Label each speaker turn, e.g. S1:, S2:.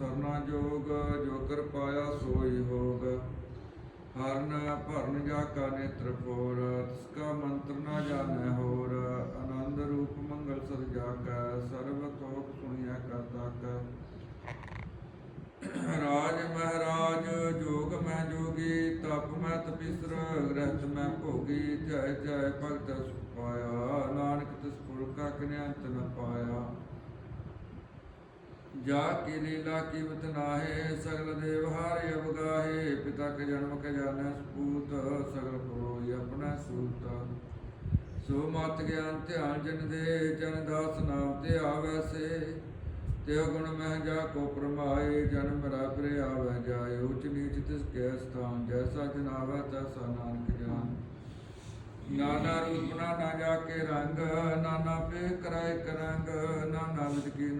S1: ਸਰਨਾ ਜੋਗ ਜੋਗਰ ਪਾਇਆ ਸੋਈ ਹੋਗ ਹਰਨ ਭਰਨ ਜਾ ਕਾ ਨੇਤਰ ਫੋਰ ਤਿਸ ਕਾ ਮੰਤਰ ਨਾ ਜਾਣੈ ਹੋਰ। ਆਨੰਦ ਰੂਪ ਮੰਗਲ ਸਰ ਜਾ ਕੈ ਸਰਬ ਤੋਖ ਸੁਣਿਆ ਕਰਤਾ ਕੈ ਰਾਜ ਮਹਾਰਾਜ, ਜੋਗ ਮੈਂ ਜੋਗੀ, ਤਪ ਮੈਂ ਤਪਿਸਰ, ਗ੍ਰਹਿਤ ਮੈਂ ਭੋਗੀ। ਜੈ ਜੈ ਭਗਤ ਸੁਖ ਪਾਇਆ, ਨਾਨਕ ਤਿਸ ਪੁਰ ਕਾ ਕਿਨੰਤ ਪਾਇਆ। ਜਾ ਕੀ ਲੀਲਾ ਕੀਮਤ ਨਾਹੇ, ਸਗਲ ਦੇਵ ਹਾਰੇ ਅਵਗਾਹੇ, ਪਿਤਾ ਕੇ ਜਨਮ ਕੇ ਜਾਣੈ ਸਪੂਤ, ਸਗਲ ਪਰੋਈ ਆਪਣਾ ਸੂਤ। ਸੋ ਮਤ ਗਿਆਨ ਧਿਆਨ ਜਨ ਦੇ, ਜਨ ਦਾਸ ਨਾਮ ਤੇ ਆਵੈ ਸੇ। ਗੁਣ ਮਹਿ ਜਾ ਕੋ ਪ੍ਰਮਾਏ ਜਨ ਮਰਾ ਆਵੈ ਜਾਏ। ਉਚ ਨੀਚ ਤਿਸ ਕੈ ਸਥਾਨ, ਜੈਸਾ ਜਨਾਵੈ ਤੈਸਾ ਨਾਨਕ ਜਾਨ ਨਾਨਾ ਰੂਪ ਨਾ ਜਾ ਕੇ ਰੰਗ, ਨਾਨਾ ਪੇ ਕਰਾਇ ਕਰੰਗ, ਨਾਨਾ ਵਿਦ ਕੀ